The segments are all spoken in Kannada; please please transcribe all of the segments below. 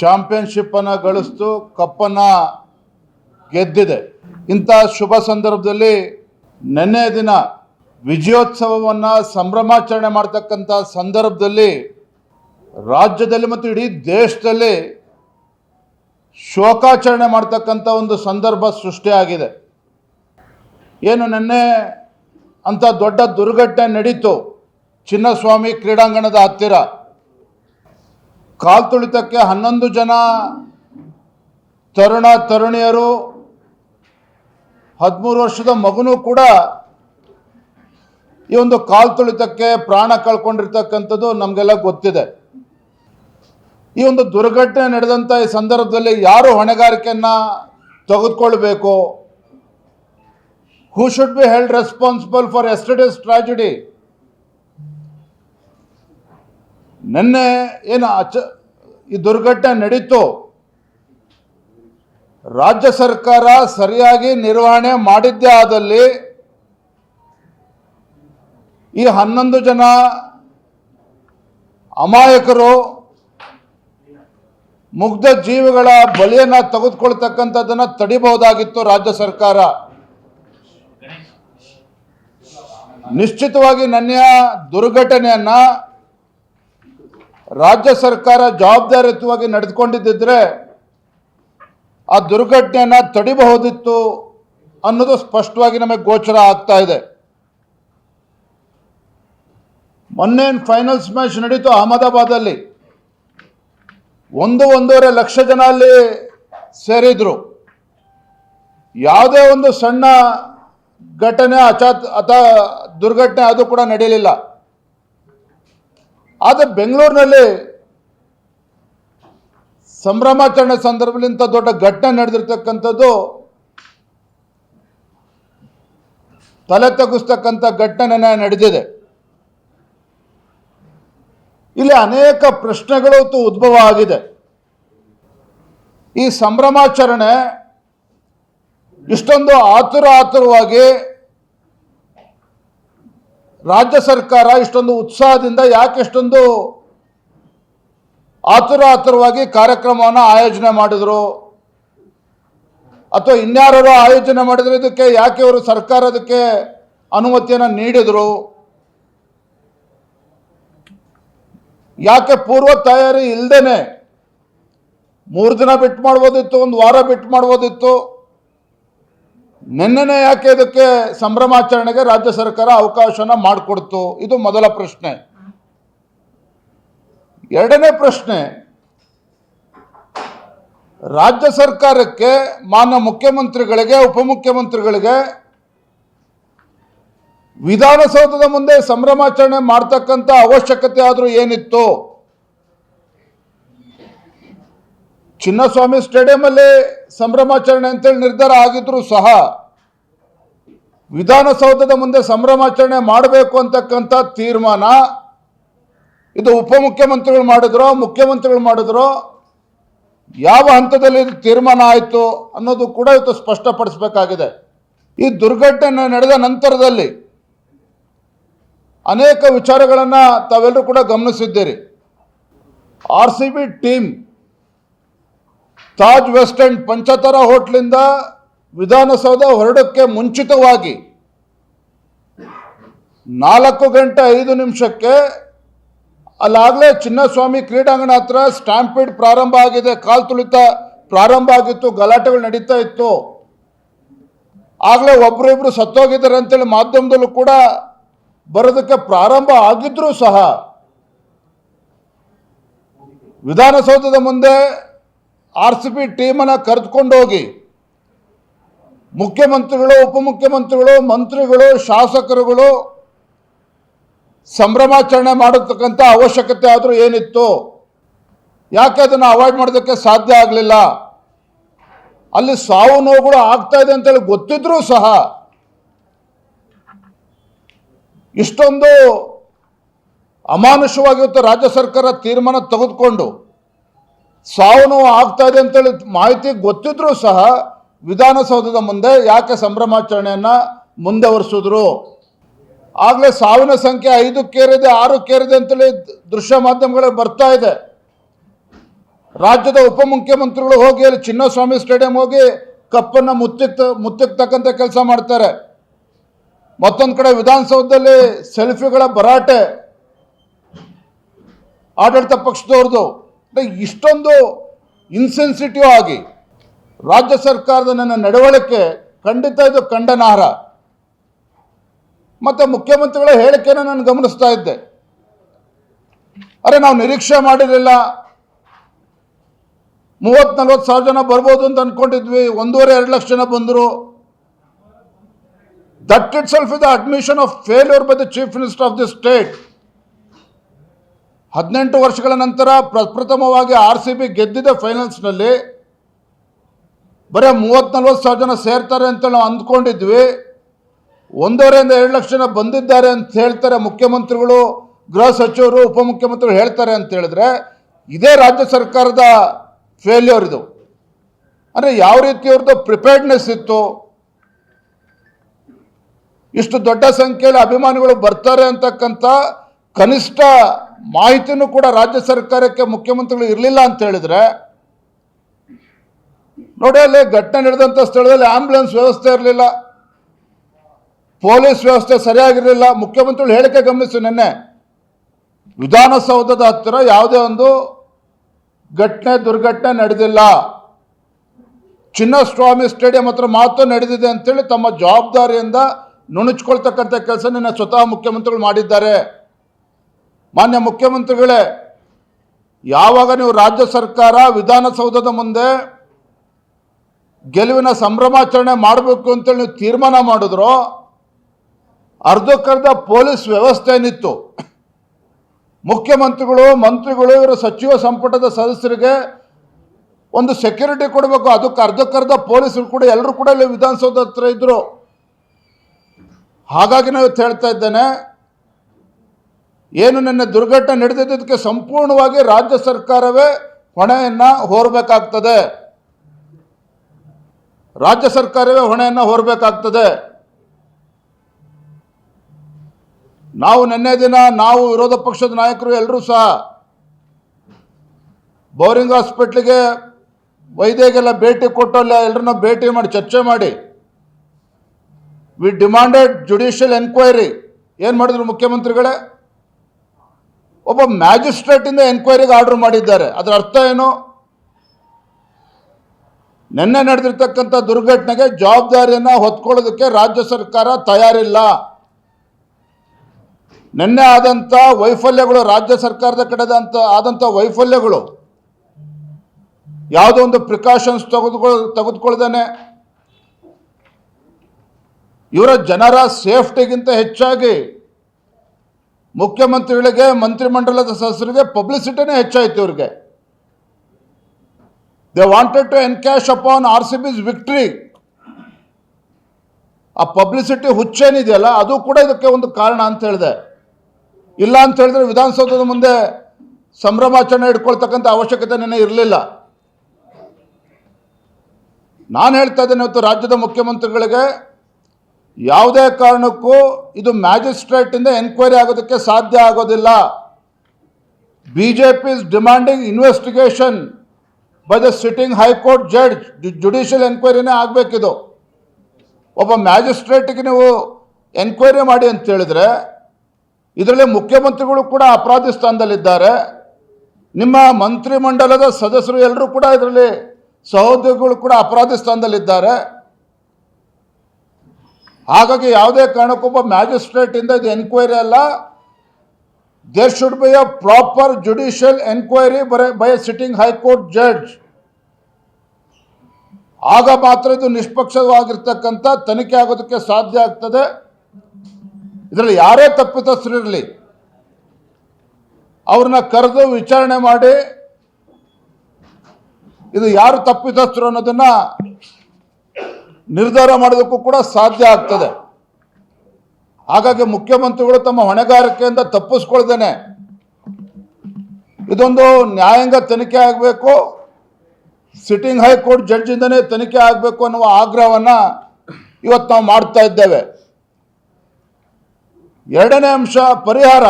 ಚಾಂಪಿಯನ್ಶಿಪ್ಪನ್ನು ಗಳಿಸ್ತು, ಕಪ್ಪನ್ನು ಗೆದ್ದಿದೆ. ಇಂಥ ಶುಭ ಸಂದರ್ಭದಲ್ಲಿ ನಿನ್ನೆ ದಿನ ವಿಜಯೋತ್ಸವವನ್ನು ಸಂಭ್ರಮಾಚರಣೆ ಮಾಡ್ತಕ್ಕಂಥ ಸಂದರ್ಭದಲ್ಲಿ ರಾಜ್ಯದಲ್ಲಿ ಮತ್ತು ಇಡೀ ದೇಶದಲ್ಲಿ ಶೋಕಾಚರಣೆ ಮಾಡ್ತಕ್ಕಂಥ ಒಂದು ಸಂದರ್ಭ ಸೃಷ್ಟಿಯಾಗಿದೆ. ಏನು ನಿನ್ನೆ ಅಂಥ ದೊಡ್ಡ ದುರ್ಘಟನೆ ನಡೀತು. ಚಿನ್ನಸ್ವಾಮಿ ಕ್ರೀಡಾಂಗಣದ ಹತ್ತಿರ. ಕಾಲ್ತುಳಿತಕ್ಕೆ ಹನ್ನೊಂದು ಜನ ತರುಣ ತರುಣಿಯರು, ಹದಿಮೂರು ವರ್ಷದ ಮಗನೂ ಕೂಡ ಈ ಒಂದು ಕಾಲ್ತುಳಿತಕ್ಕೆ ಪ್ರಾಣ ಕಳ್ಕೊಂಡಿರ್ತಕ್ಕಂಥದ್ದು ನಮಗೆಲ್ಲ ಗೊತ್ತಿದೆ. ಈ ಒಂದು ದುರ್ಘಟನೆ ನಡೆದಂಥ ಈ ಸಂದರ್ಭದಲ್ಲಿ ಯಾರು ಹೊಣೆಗಾರಿಕೆಯನ್ನು ತೆಗೆದುಕೊಳ್ಬೇಕು? Who should be held responsible for yesterday's tragedy ನಿನ್ನೆ ಏನು ಅಚ ಈ ದುರ್ಘಟನೆ ನಡೀತು. ರಾಜ್ಯ ಸರ್ಕಾರ ಸರಿಯಾಗಿ ನಿರ್ವಹಣೆ ಮಾಡಿದ್ದೇ ಆದಲ್ಲಿ ಈ ಹನ್ನೊಂದು ಜನ ಅಮಾಯಕರು ಮುಗ್ಧ ಜೀವಿಗಳ ಬಲಿಯನ್ನು ತೆಗೆದುಕೊಳ್ತಕ್ಕಂಥದ್ದನ್ನು ತಡಿಬಹುದಾಗಿತ್ತು ರಾಜ್ಯ ಸರ್ಕಾರ. ನಿಶ್ಚಿತವಾಗಿ ನನ್ನ ದುರ್ಘಟನೆಯನ್ನ ರಾಜ್ಯ ಸರ್ಕಾರ ಜವಾಬ್ದಾರಿಯುತವಾಗಿ ನಡೆದುಕೊಂಡಿದ್ದಿದ್ರೆ ಆ ದುರ್ಘಟನೆಯನ್ನ ತಡಿಬಹುದಿತ್ತು ಅನ್ನೋದು ಸ್ಪಷ್ಟವಾಗಿ ನಮಗೆ ಗೋಚರ ಆಗ್ತಾ ಇದೆ. ಮೊನ್ನೆ ಫೈನಲ್ಸ್ ಮ್ಯಾಚ್ ನಡೀತು ಅಹಮದಾಬಾದಲ್ಲಿ ಒಂದು ಒಂದೂವರೆ ಲಕ್ಷ ಜನ ಅಲ್ಲಿ ಸೇರಿದ್ರು. ಯಾವುದೇ ಒಂದು ಸಣ್ಣ ಘಟನೆ, ಅಚಾತ್ ಅಥ ದುರ್ಘಟನೆ ಅದು ಕೂಡ ನಡೆಯಲಿಲ್ಲ ಆದರೆ ಬೆಂಗಳೂರಿನಲ್ಲಿ ಸಂಭ್ರಮಾಚರಣೆ ಸಂದರ್ಭದಲ್ಲಿ ಇಂಥ ದೊಡ್ಡ ಘಟನೆ ನಡೆದಿರ್ತಕ್ಕಂಥದ್ದು, ತಲೆ ತಗ್ಗಿಸ್ತಕ್ಕಂಥ ಘಟನೆ ನಡೆದಿದೆ. ಇಲ್ಲಿ ಅನೇಕ ಪ್ರಶ್ನೆಗಳು ತು- ಉದ್ಭವ ಆಗಿದೆ. ಈ ಸಂಭ್ರಮಾಚರಣೆ ಇಷ್ಟೊಂದು ಆತುರ ಆತುರವಾಗಿ ರಾಜ್ಯ ಸರ್ಕಾರ ಇಷ್ಟೊಂದು ಉತ್ಸಾಹದಿಂದ ಯಾಕೆ ಇಷ್ಟೊಂದು ಆತುರ ಆತುರವಾಗಿ ಕಾರ್ಯಕ್ರಮವನ್ನು ಆಯೋಜನೆ ಮಾಡಿದರು? ಅಥವಾ ಇನ್ಯಾರು ಆಯೋಜನೆ ಮಾಡಿದ್ರು? ಇದಕ್ಕೆ ಯಾಕೆ ಇವರು ಸರ್ಕಾರ ಅದಕ್ಕೆ ಅನುಮತಿಯನ್ನು ನೀಡಿದರು? ಯಾಕೆ ಪೂರ್ವ ತಯಾರಿ ಇಲ್ಲದೇನೆ ಮೂರು ದಿನ ಬಿಟ್ಟು ಮಾಡ್ಬೋದಿತ್ತು, ಒಂದು ವಾರ ಬಿಟ್ಟು ಮಾಡ್ಬೋದಿತ್ತು? ನಿನ್ನೆನೆ ಯಾಕೆ ಇದಕ್ಕೆ ಸಂಭ್ರಮಾಚರಣೆಗೆ ರಾಜ್ಯ ಸರ್ಕಾರ ಅವಕಾಶನ ಮಾಡಿಕೊಡ್ತು? ಇದು ಮೊದಲ ಪ್ರಶ್ನೆ. ಎರಡನೇ ಪ್ರಶ್ನೆ, ರಾಜ್ಯ ಸರ್ಕಾರಕ್ಕೆ, ಮಾನ್ಯ ಮುಖ್ಯಮಂತ್ರಿಗಳಿಗೆ, ಉಪಮುಖ್ಯಮಂತ್ರಿಗಳಿಗೆ ವಿಧಾನಸೌಧದ ಮುಂದೆ ಸಂಭ್ರಮಾಚರಣೆ ಮಾಡ್ತಕ್ಕಂಥ ಅವಶ್ಯಕತೆ ಆದರೂ ಏನಿತ್ತು? ಚಿನ್ನಸ್ವಾಮಿ ಸ್ಟೇಡಿಯಮಲ್ಲಿ ಸಂಭ್ರಮಾಚರಣೆ ಅಂತೇಳಿ ನಿರ್ಧಾರ ಆಗಿದ್ರು ಸಹ ವಿಧಾನಸೌಧದ ಮುಂದೆ ಸಂಭ್ರಮಾಚರಣೆ ಮಾಡಬೇಕು ಅಂತಕ್ಕಂಥ ತೀರ್ಮಾನ ಇದು ಉಪಮುಖ್ಯಮಂತ್ರಿಗಳು ಮಾಡಿದ್ರು, ಮುಖ್ಯಮಂತ್ರಿಗಳು ಮಾಡಿದ್ರು, ಯಾವ ಹಂತದಲ್ಲಿ ಇದು ತೀರ್ಮಾನ ಆಯಿತು ಅನ್ನೋದು ಕೂಡ ಇವತ್ತು ಸ್ಪಷ್ಟಪಡಿಸಬೇಕಾಗಿದೆ. ಈ ದುರ್ಘಟನೆ ನಡೆದ ನಂತರದಲ್ಲಿ ಅನೇಕ ವಿಚಾರಗಳನ್ನು ತಾವೆಲ್ಲರೂ ಕೂಡ ಗಮನಿಸಿದ್ದೀರಿ. R C B team Taj west end ಪಂಚತರ ಹೋಟ್ಲಿಂದ ವಿಧಾನಸೌಧ ಹೊರಡಕ್ಕೆ ಮುಂಚಿತವಾಗಿ ನಾಲ್ಕು ಗಂಟೆ ಐದು ನಿಮಿಷಕ್ಕೆ ಅಲ್ಲಾಗಲೇ ಚಿನ್ನಸ್ವಾಮಿ ಕ್ರೀಡಾಂಗಣ ಹತ್ರ ಸ್ಟ್ಯಾಂಪೀಡ್ ಪ್ರಾರಂಭ ಆಗಿದೆ. ಕಾಲು ತುಳಿತ ಪ್ರಾರಂಭ ಆಗಿತ್ತು. ಗಲಾಟೆಗಳು ನಡೀತಾ ಇತ್ತು. ಆಗಲೇ ಒಬ್ರು ಇಬ್ರು ಸತ್ತೋಗಿದ್ದಾರೆ ಅಂತೇಳಿ ಮಾಧ್ಯಮದಲ್ಲೂ ಕೂಡ ಬರೋದಕ್ಕೆ ಪ್ರಾರಂಭ ಆಗಿದ್ರೂ ಸಹ ವಿಧಾನಸೌಧದ ಮುಂದೆ ಆರ್ ಸಿ ಪಿ ಟೀಮನ್ನು ಕರೆದುಕೊಂಡೋಗಿ ಮುಖ್ಯಮಂತ್ರಿಗಳು, ಉಪಮುಖ್ಯಮಂತ್ರಿಗಳು, ಮಂತ್ರಿಗಳು, ಶಾಸಕರುಗಳು ಸಂಭ್ರಮಾಚರಣೆ ಮಾಡತಕ್ಕಂಥ ಅವಶ್ಯಕತೆ ಆದರೂ ಏನಿತ್ತು? ಯಾಕೆ ಅದನ್ನು ಅವಾಯ್ಡ್ ಮಾಡೋದಕ್ಕೆ ಸಾಧ್ಯ ಆಗಲಿಲ್ಲ? ಅಲ್ಲಿ ಸಾವು ನೋವುಗಳು ಆಗ್ತಾ ಇದೆ ಅಂತೇಳಿ ಗೊತ್ತಿದ್ರೂ ಸಹ ಇಷ್ಟೊಂದು ಅಮಾನುಷವಾಗಿ ಇವತ್ತು ರಾಜ್ಯ ಸರ್ಕಾರ ತೀರ್ಮಾನ ತೆಗೆದುಕೊಂಡು. ಸಾವು ನೋವು ಆಗ್ತಾ ಇದೆ ಅಂತೇಳಿ ಮಾಹಿತಿ ಗೊತ್ತಿದ್ರೂ ಸಹ ವಿಧಾನಸೌಧದ ಮುಂದೆ ಯಾಕೆ ಸಂಭ್ರಮಾಚರಣೆಯನ್ನು ಮುಂದುವರಿಸಿದ್ರು? ಆಗಲೇ ಸಾವಿನ ಸಂಖ್ಯೆ ಐದು ಕೇರಿದೆ, ಆರು ಕೇರಿದೆ ಅಂತೇಳಿ ದೃಶ್ಯ ಮಾಧ್ಯಮಗಳಲ್ಲಿ ಬರ್ತಾ ಇದೆ ರಾಜ್ಯದ ಉಪಮುಖ್ಯಮಂತ್ರಿಗಳು ಹೋಗಿ ಅಲ್ಲಿ ಚಿನ್ನಸ್ವಾಮಿ ಸ್ಟೇಡಿಯಂ ಹೋಗಿ ಕಪ್ಪನ್ನು ಮುತ್ತಿಕ್ ಮುತ್ತಿಕ್ತಕ್ಕಂಥ ಕೆಲಸ ಮಾಡ್ತಾರೆ. ಮತ್ತೊಂದು ಕಡೆ ವಿಧಾನಸೌಧದಲ್ಲಿ ಸೆಲ್ಫಿಗಳ ಭರಾಟೆ ಆಡಳಿತ ಪಕ್ಷದವ್ರದ್ದು. ಇಷ್ಟೊಂದು ಇನ್ಸೆನ್ಸಿಟಿವ್ ಆಗಿ ರಾಜ್ಯ ಸರ್ಕಾರದ ನನ್ನ ನಡವಳಿಕೆ ಖಂಡಿತ ಇದು ಖಂಡನಾರ್ಹ. ಮತ್ತು ಮುಖ್ಯಮಂತ್ರಿಗಳ ಹೇಳಿಕೆನ ನಾನು ಗಮನಿಸ್ತಾ ಇದ್ದೆ. ಅರೆ ನಾವು ನಿರೀಕ್ಷೆ ಮಾಡಿರಲಿಲ್ಲ. ಮೂವತ್ತು ನಲ್ವತ್ತು ಸಾವಿರ ಜನ ಬರ್ಬೋದು ಅಂತ ಅನ್ಕೊಂಡಿದ್ವಿ. ಒಂದೂವರೆ, ಎರಡು ಲಕ್ಷ ಜನ ಬಂದರು. That itself is the admission of failure by the chief minister of the state ಹದಿನೆಂಟು ವರ್ಷಗಳ ನಂತರ ಪ್ರಪ್ರಥಮವಾಗಿ ಆರ್ ಸಿ ಬಿ ಗೆದ್ದಿದೆ ಫೈನಲ್ಸ್ನಲ್ಲಿ. ಬರೀ ಮೂವತ್ತು ನಲ್ವತ್ತು ಸಾವಿರ ಜನ ಸೇರ್ತಾರೆ ಅಂತ ನಾವು ಅಂದ್ಕೊಂಡಿದ್ವಿ. ಒಂದೂವರೆಯಿಂದ ಎರಡು ಲಕ್ಷ ಜನ ಬಂದಿದ್ದಾರೆ ಅಂತ ಹೇಳ್ತಾರೆ ಮುಖ್ಯಮಂತ್ರಿಗಳು, ಗೃಹ ಸಚಿವರು, ಉಪಮುಖ್ಯಮಂತ್ರಿಗಳು ಹೇಳ್ತಾರೆ ಅಂತ ಹೇಳಿದ್ರೆ ಇದೇ ರಾಜ್ಯ ಸರ್ಕಾರದ ಫೇಲ್ಯೂರ್ ಇದು. ಅಂದರೆ ಯಾವ ರೀತಿ ಅವ್ರದ್ದು ಪ್ರಿಪೇರ್ಡ್ನೆಸ್ ಇತ್ತು? ಇಷ್ಟು ದೊಡ್ಡ ಸಂಖ್ಯೆಯಲ್ಲಿ ಅಭಿಮಾನಿಗಳು ಬರ್ತಾರೆ ಅಂತಕ್ಕಂಥ ಕನಿಷ್ಠ ಮಾಹಿತಿನೂ ಕೂಡ ರಾಜ್ಯ ಸರ್ಕಾರಕ್ಕೆ ಮುಖ್ಯಮಂತ್ರಿಗಳು ಇರಲಿಲ್ಲ ಅಂತ ಹೇಳಿದ್ರೆ, ನೋಡಿ ಅಲ್ಲಿ ಘಟನೆ ನಡೆದಂಥ ಸ್ಥಳದಲ್ಲಿ ಆಂಬ್ಯುಲೆನ್ಸ್ ವ್ಯವಸ್ಥೆ ಇರಲಿಲ್ಲ, ಪೊಲೀಸ್ ವ್ಯವಸ್ಥೆ ಸರಿಯಾಗಿರಲಿಲ್ಲ. ಮುಖ್ಯಮಂತ್ರಿಗಳು ಹೇಳಿಕೆ ಗಮನಿಸಿ ನಿನ್ನೆ, ವಿಧಾನಸೌಧದ ಹತ್ತಿರ ಯಾವುದೇ ಒಂದು ಘಟನೆ, ದುರ್ಘಟನೆ ನಡೆದಿಲ್ಲ. ಚಿನ್ನಸ್ವಾಮಿ ಸ್ಟೇಡಿಯಂ ಹತ್ರ ಮಾತ್ರ ನಡೆದಿದೆ ಅಂತೇಳಿ ತಮ್ಮ ಜವಾಬ್ದಾರಿಯಿಂದ ನುಣುಚ್ಕೊಳ್ತಕ್ಕಂಥ ಕೆಲಸ ನಿನ್ನೆ ಸ್ವತಃ ಮುಖ್ಯಮಂತ್ರಿಗಳು ಮಾಡಿದ್ದಾರೆ. ಮಾನ್ಯ ಮುಖ್ಯಮಂತ್ರಿಗಳೇ, ಯಾವಾಗ ನೀವು ರಾಜ್ಯ ಸರ್ಕಾರ ವಿಧಾನಸೌಧದ ಮುಂದೆ ಗೆಲುವಿನ ಸಂಭ್ರಮಾಚರಣೆ ಮಾಡಬೇಕು ಅಂತೇಳಿ ನೀವು ತೀರ್ಮಾನ ಮಾಡಿದ್ರು, ಅರ್ಧಕ್ಕರ್ಧ ಪೊಲೀಸ್ ವ್ಯವಸ್ಥೆ ಏನಿತ್ತು, ಮುಖ್ಯಮಂತ್ರಿಗಳು, ಮಂತ್ರಿಗಳು, ಇವರ ಸಚಿವ ಸಂಪುಟದ ಸದಸ್ಯರಿಗೆ ಒಂದು ಸೆಕ್ಯೂರಿಟಿ ಕೊಡಬೇಕು, ಅದಕ್ಕೆ ಅರ್ಧಕ್ಕರ್ಧ ಪೊಲೀಸರು ಕೂಡ ಎಲ್ಲರೂ ಕೂಡ ಇಲ್ಲಿ ವಿಧಾನಸೌಧ ಹತ್ರ ಇದ್ದರು ಹಾಗಾಗಿ ನಾವು ಹೇಳ್ತಾ ಇದ್ದೇನೆ ಏನು ನನ್ನ ದುರ್ಘಟನೆ ನಡೆದಿದ್ದಕ್ಕೆ ಸಂಪೂರ್ಣವಾಗಿ ರಾಜ್ಯ ಸರ್ಕಾರವೇ ಹೊಣೆಯನ್ನು ಹೊರಬೇಕಾಗ್ತದೆ. ರಾಜ್ಯ ಸರ್ಕಾರವೇ ಹೊಣೆಯನ್ನು ಹೊರಬೇಕಾಗ್ತದೆ. ನಾವು ನಿನ್ನೆ ದಿನ ನಾವು ವಿರೋಧ ಪಕ್ಷದ ನಾಯಕರು ಎಲ್ಲರೂ ಸಹ ಬೋರಿಂಗ್ ಹಾಸ್ಪಿಟ್ಲಿಗೆ ವೈದ್ಯಗೆಲ್ಲ ಭೇಟಿ ಕೊಟ್ಟು ಅಲ್ಲಿ ಎಲ್ಲರನ್ನ ಭೇಟಿ ಮಾಡಿ ಚರ್ಚೆ ಮಾಡಿ. ವಿ ಡಿಮಾಂಡೆಡ್ ಜುಡಿಷಿಯಲ್ ಎನ್ಕ್ವೈರಿ ಏನು ಮಾಡಿದ್ರು ಮುಖ್ಯಮಂತ್ರಿಗಳೇ? ಒಬ್ಬ ಮ್ಯಾಜಿಸ್ಟ್ರೇಟಿಂದ ಎನ್ಕ್ವೈರಿಗೆ ಆರ್ಡರ್ ಮಾಡಿದ್ದಾರೆ. ಅದರ ಅರ್ಥ ಏನು? ನಿನ್ನೆ ನಡೆದಿರ್ತಕ್ಕಂಥ ದುರ್ಘಟನೆಗೆ ಜವಾಬ್ದಾರಿಯನ್ನು ಹೊತ್ಕೊಳ್ಳೋದಕ್ಕೆ ರಾಜ್ಯ ಸರ್ಕಾರ ತಯಾರಿಲ್ಲ. ನಿನ್ನೆ ಆದಂಥ ವೈಫಲ್ಯಗಳು, ರಾಜ್ಯ ಸರ್ಕಾರದ ಕಡೆದಂಥ ಆದಂಥ ವೈಫಲ್ಯಗಳು, ಯಾವುದೋ ಒಂದು ಪ್ರಿಕಾಷನ್ಸ್ ತೆಗೆದುಕೊಳ್ ತೆಗೆದುಕೊಳ್ದೇನೆ ಇವರ ಜನರ ಸೇಫ್ಟಿಗಿಂತ ಹೆಚ್ಚಾಗಿ ಮುಖ್ಯಮಂತ್ರಿಗಳಿಗೆ ಮಂತ್ರಿಮಂಡಲದ ಸದಸ್ಯರಿಗೆ ಪಬ್ಲಿಸಿಟಿನೇ ಹೆಚ್ಚಾಯಿತು ಇವ್ರಿಗೆ. They wanted to encash upon R C B's victory ಆ ಪಬ್ಲಿಸಿಟಿ ಹುಚ್ಚೇನಿದೆಯಲ್ಲ, ಅದು ಕೂಡ ಇದಕ್ಕೆ ಒಂದು ಕಾರಣ ಅಂತ ಹೇಳಿದೆ. ಇಲ್ಲ ಅಂತ ಹೇಳಿದ್ರೆ ವಿಧಾನಸೌಧದ ಮುಂದೆ ಸಂಭ್ರಮಾಚರಣೆ ಇಟ್ಕೊಳ್ತಕ್ಕಂಥ ಅವಶ್ಯಕತೆ ನೆನೆ ಇರಲಿಲ್ಲ. ನಾನು ಹೇಳ್ತಾ ಇದ್ದೇನೆ ಇವತ್ತು ರಾಜ್ಯದ ಮುಖ್ಯಮಂತ್ರಿಗಳಿಗೆ ಯಾವುದೇ ಕಾರಣಕ್ಕೂ ಇದು ಮ್ಯಾಜಿಸ್ಟ್ರೇಟಿಂದ ಎನ್ಕ್ವೈರಿ ಆಗೋದಕ್ಕೆ ಸಾಧ್ಯ ಆಗೋದಿಲ್ಲ. B J P is demanding investigation by the sitting high court judge judicial ಎನ್ಕ್ವೈರಿನೇ ಆಗಬೇಕಿದು. ಒಬ್ಬ ಮ್ಯಾಜಿಸ್ಟ್ರೇಟಿಗೆ ನೀವು ಎನ್ಕ್ವೈರಿ ಮಾಡಿ ಅಂತ ಹೇಳಿದ್ರೆ, ಇದರಲ್ಲಿ ಮುಖ್ಯಮಂತ್ರಿಗಳು ಕೂಡ ಅಪರಾಧಿ ಸ್ಥಾನದಲ್ಲಿದ್ದಾರೆ. ನಿಮ್ಮ ಮಂತ್ರಿಮಂಡಲದ ಸದಸ್ಯರು ಎಲ್ಲರೂ ಕೂಡ ಇದರಲ್ಲಿ ಸಹೋದ್ಯೋಗಿಗಳು ಕೂಡ ಅಪರಾಧಿ ಸ್ಥಾನದಲ್ಲಿದ್ದಾರೆ. ಹಾಗಾಗಿ ಯಾವುದೇ ಕಾರಣಕ್ಕೊಬ್ಬ ಮ್ಯಾಜಿಸ್ಟ್ರೇಟಿಂದ ಇದು ಎನ್ಕ್ವೈರಿ ಅಲ್ಲ. There should be a proper judicial enquiry by sitting high court judge ಆಗ ಮಾತ್ರ ಇದು ನಿಷ್ಪಕ್ಷವಾಗಿರ್ತಕ್ಕಂಥ ತನಿಖೆ ಆಗೋದಕ್ಕೆ ಸಾಧ್ಯ ಆಗ್ತದೆ. ಇದರಲ್ಲಿ ಯಾರೇ ತಪ್ಪಿತಸ್ಥರಿರಲಿ, ಅವ್ರನ್ನ ಕರೆದು ವಿಚಾರಣೆ ಮಾಡಿ, ಇದು ಯಾರು ತಪ್ಪಿತಸ್ಥರು ಅನ್ನೋದನ್ನ ನಿರ್ಧಾರ ಮಾಡೋದಕ್ಕೂ ಕೂಡ ಸಾಧ್ಯ ಆಗ್ತದೆ. ಹಾಗಾಗಿ ಮುಖ್ಯಮಂತ್ರಿಗಳು ತಮ್ಮ ಹೊಣೆಗಾರಿಕೆಯಿಂದ ತಪ್ಪಿಸ್ಕೊಳ್ದೇನೆ. ಇದೊಂದು ನ್ಯಾಯಾಂಗ ತನಿಖೆ ಆಗಬೇಕು, ಸಿಟ್ಟಿಂಗ್ ಹೈಕೋರ್ಟ್ ಜಡ್ಜಿಂದನೇ ತನಿಖೆ ಆಗಬೇಕು ಅನ್ನುವ ಆಗ್ರಹವನ್ನು ಇವತ್ತು ನಾವು ಮಾಡ್ತಾ ಇದ್ದೇವೆ. ಎರಡನೇ ಅಂಶ ಪರಿಹಾರ.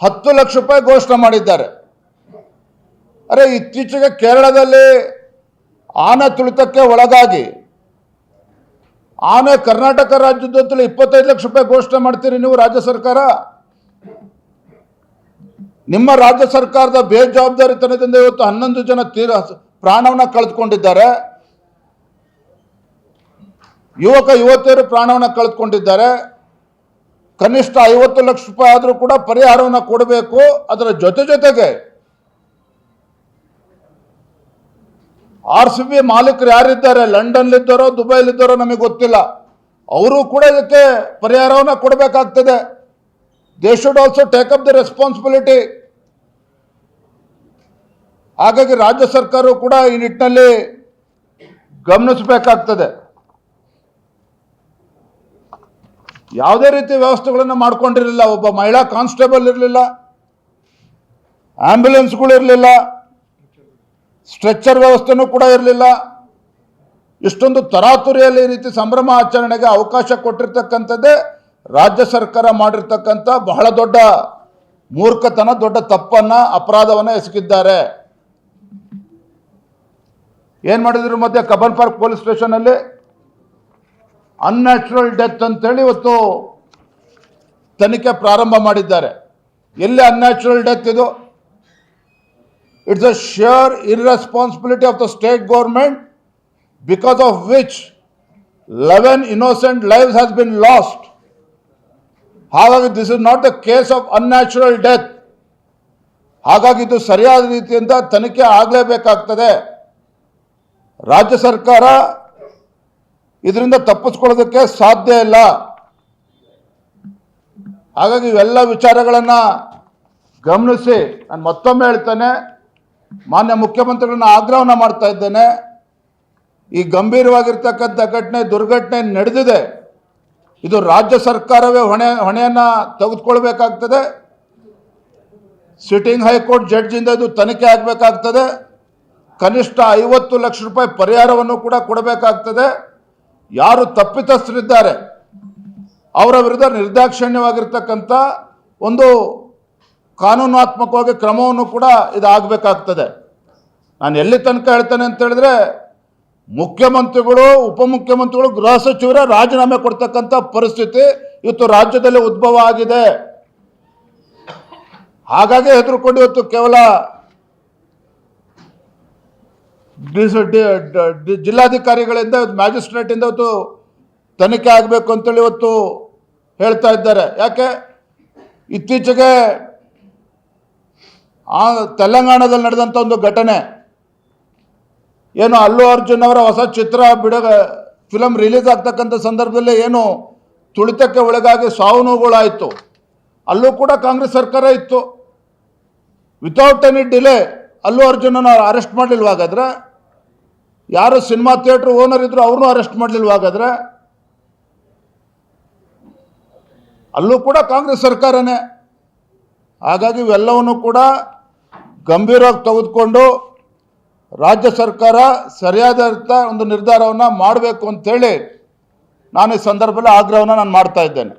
ಹತ್ತು ಲಕ್ಷ ರೂಪಾಯಿ ಘೋಷಣೆ ಮಾಡಿದ್ದಾರೆ. ಅರೆ, ಇತ್ತೀಚೆಗೆ ಕೇರಳದಲ್ಲಿ ಆನೆ ತುಳಿತಕ್ಕೆ ಒಳಗಾಗಿ, ಆನೆ ಕರ್ನಾಟಕ ರಾಜ್ಯದಂತಲೂ ಇಪ್ಪತ್ತೈದು ಲಕ್ಷ ರೂಪಾಯಿ ಘೋಷಣೆ ಮಾಡ್ತೀರಿ ನೀವು ರಾಜ್ಯ ಸರ್ಕಾರ? ನಿಮ್ಮ ರಾಜ್ಯ ಸರ್ಕಾರದ ಬೇಜವಾಬ್ದಾರಿತನದಿಂದ ಇವತ್ತು ಹನ್ನೊಂದು ಜನ ತೀರ ಪ್ರಾಣವನ್ನ ಕಳೆದುಕೊಂಡಿದ್ದಾರೆ. ಯುವಕ, ಯುವತಿಯರು ಪ್ರಾಣವನ್ನ ಕಳೆದುಕೊಂಡಿದ್ದಾರೆ. ಕನಿಷ್ಠ ಐವತ್ತು ಲಕ್ಷ ರೂಪಾಯಿ ಆದರೂ ಕೂಡ ಪರಿಹಾರವನ್ನು ಕೊಡಬೇಕು. ಅದರ ಜೊತೆ ಜೊತೆಗೆ ಆರ್ ಸಿ ಬಿ ಮಾಲೀಕರು ಯಾರಿದ್ದಾರೆ? ಲಂಡನ್ಲಿದ್ದಾರೋ, ದುಬೈಲಿದ್ದಾರೋ ನಮಗೆ ಗೊತ್ತಿಲ್ಲ. ಅವರು ಕೂಡ ಇದಕ್ಕೆ ಪರಿಹಾರವನ್ನು ಕೊಡಬೇಕಾಗ್ತದೆ. They should also take up the responsibility ಹಾಗಾಗಿ ರಾಜ್ಯ ಸರ್ಕಾರವು ಕೂಡ ಈ ನಿಟ್ಟಿನಲ್ಲಿ ಗಮನಿಸಬೇಕಾಗ್ತದೆ. ಯಾವುದೇ ರೀತಿ ವ್ಯವಸ್ಥೆಗಳನ್ನು ಮಾಡ್ಕೊಂಡಿರಲಿಲ್ಲ. ಒಬ್ಬ ಮಹಿಳಾ ಕಾನ್ಸ್ಟೇಬಲ್ ಇರಲಿಲ್ಲ. ಆಂಬ್ಯುಲೆನ್ಸ್ಗಳು ಇರಲಿಲ್ಲ. ಸ್ಟ್ರೆಚ್ಚರ್ ವ್ಯವಸ್ಥೆನೂ ಕೂಡ ಇರಲಿಲ್ಲ. ಇಷ್ಟೊಂದು ತರಾತುರಿಯಲ್ಲಿ ಈ ರೀತಿ ಸಂಭ್ರಮ ಆಚರಣೆಗೆ ಅವಕಾಶ ಕೊಟ್ಟಿರ್ತಕ್ಕಂಥದ್ದೇ ರಾಜ್ಯ ಸರ್ಕಾರ ಮಾಡಿರ್ತಕ್ಕಂಥ ಬಹಳ ದೊಡ್ಡ ಮೂರ್ಖತನ, ದೊಡ್ಡ ತಪ್ಪನ್ನ, ಅಪರಾಧವನ್ನು ಎಸಗಿದ್ದಾರೆ. ಏನು ಮಾಡಿದ್ರು ಮಧ್ಯೆ ಕಬ್ಬನ್ ಪಾರ್ಕ್ ಪೊಲೀಸ್ ಸ್ಟೇಷನಲ್ಲಿ? ಅನ್ಯಾಚುರಲ್ ಡೆತ್ ಅಂತೇಳಿ ಇವತ್ತು ತನಿಖೆ ಪ್ರಾರಂಭ ಮಾಡಿದ್ದಾರೆ. ಎಲ್ಲಿ ಅನ್ಯಾಚುರಲ್ ಡೆತ್ ಇದು? It's a sheer irresponsibility of the state government because of which eleven innocent lives has been lost ಹಾಗಾಗಿ this is not the case of unnatural death ಹಾಗಾಗಿ ಇದು ಸರಿಯಾದ ರೀತಿಯಿಂದ ತನಿಖೆ ಆಗಲೇಬೇಕಾಗ್ತದೆ. ರಾಜ್ಯ ಸರ್ಕಾರ ಇದರಿಂದ ತಪ್ಪಿಸ್ಕೊಳ್ಳೋದಕ್ಕೆ ಸಾಧ್ಯ ಇಲ್ಲ. ಹಾಗಾಗಿ ಇವೆಲ್ಲ ವಿಚಾರಗಳನ್ನು ಗಮನಿಸಿ, ನಾನು ಮತ್ತೊಮ್ಮೆ ಹೇಳ್ತೇನೆ. ಮಾನ್ಯ ಮುಖ್ಯಮಂತ್ರಿಗಳನ್ನ ಆಗ್ರಹವನ್ನು ಮಾಡ್ತಾ ಇದ್ದೇನೆ. ಈ ಗಂಭೀರವಾಗಿರ್ತಕ್ಕಂಥ ಘಟನೆ, ದುರ್ಘಟನೆ ನಡೆದಿದೆ. ಇದು ರಾಜ್ಯ ಸರ್ಕಾರವೇ ಹೊಣೆ, ಹೊಣೆಯನ್ನು ತೆಗೆದುಕೊಳ್ಬೇಕಾಗ್ತದೆ. ಸಿಟ್ಟಿಂಗ್ ಹೈಕೋರ್ಟ್ ಜಡ್ಜಿಂದ ಇದು ತನಿಖೆ ಆಗಬೇಕಾಗ್ತದೆ. ಕನಿಷ್ಠ ಐವತ್ತು ಲಕ್ಷ ರೂಪಾಯಿ ಪರಿಹಾರವನ್ನು ಕೂಡ ಕೊಡಬೇಕಾಗ್ತದೆ. ಯಾರು ತಪ್ಪಿತಸ್ಥರಿದ್ದಾರೆ, ಅವರ ವಿರುದ್ಧ ನಿರ್ದಾಕ್ಷಿಣ್ಯವಾಗಿರ್ತಕ್ಕಂಥ ಒಂದು ಕಾನೂನಾತ್ಮಕವಾಗಿ ಕ್ರಮವನ್ನು ಕೂಡ ಇದಾಗಬೇಕಾಗ್ತದೆ. ನಾನು ಎಲ್ಲಿ ತನಕ ಹೇಳ್ತೇನೆ ಅಂತ ಹೇಳಿದ್ರೆ, ಮುಖ್ಯಮಂತ್ರಿಗಳು, ಉಪಮುಖ್ಯಮಂತ್ರಿಗಳು, ಗೃಹ ಸಚಿವರೇ ರಾಜೀನಾಮೆ ಕೊಡ್ತಕ್ಕಂಥ ಪರಿಸ್ಥಿತಿ ಇವತ್ತು ರಾಜ್ಯದಲ್ಲಿ ಉದ್ಭವ ಆಗಿದೆ. ಹಾಗಾಗಿ ಹೆದರ್ಕೊಂಡು ಇವತ್ತು ಕೇವಲ ಜಿಲ್ಲಾಧಿಕಾರಿಗಳಿಂದ, ಮ್ಯಾಜಿಸ್ಟ್ರೇಟಿಂದ ಇವತ್ತು ತನಿಖೆ ಆಗಬೇಕು ಅಂತೇಳಿ ಇವತ್ತು ಹೇಳ್ತಾ ಇದ್ದಾರೆ. ಯಾಕೆ? ಇತ್ತೀಚೆಗೆ ಆ ತೆಲಂಗಾಣದಲ್ಲಿ ನಡೆದಂಥ ಒಂದು ಘಟನೆ. ಏನು ಅಲ್ಲು ಅರ್ಜುನ್ ಅವರ ಹೊಸ ಚಿತ್ರ ಬಿಡ ಫಿಲಮ್ ರಿಲೀಸ್ ಆಗ್ತಕ್ಕಂಥ ಸಂದರ್ಭದಲ್ಲಿ ಏನು ತುಳಿತಕ್ಕೆ ಒಳಗಾಗಿ ಸಾವು ನೋವುಗಳಾಯಿತು. ಅಲ್ಲೂ ಕೂಡ ಕಾಂಗ್ರೆಸ್ ಸರ್ಕಾರ ಇತ್ತು. ವಿತೌಟ್ ಎನಿ ಡಿಲೇ ಅಲ್ಲು ಅರ್ಜುನನ ಅರೆಸ್ಟ್ ಮಾಡಲಿಲ್ವಾಗಾದ್ರೆ, ಯಾರು ಸಿನಿಮಾ ಥಿಯೇಟ್ರ್ ಓನರ್ ಇದ್ರು ಅವ್ರನ್ನೂ ಅರೆಸ್ಟ್ ಮಾಡಲಿಲ್ವಾಗಾದ್ರೆ, ಅಲ್ಲೂ ಕೂಡ ಕಾಂಗ್ರೆಸ್ ಸರ್ಕಾರನೇ. ಹಾಗಾಗಿ ಇವೆಲ್ಲವನ್ನು ಕೂಡ ಗಂಭೀರವಾಗಿ ತೆಗೆದುಕೊಂಡು ರಾಜ್ಯ ಸರ್ಕಾರ ಸರಿಯಾದ ಒಂದು ನಿರ್ಧಾರವನ್ನು ಮಾಡಬೇಕು ಅಂತೇಳಿ ನಾನು ಈ ಸಂದರ್ಭದಲ್ಲಿ ಆಗ್ರಹವನ್ನು ನಾನು ಮಾಡ್ತಾ ಇದ್ದೇನೆ.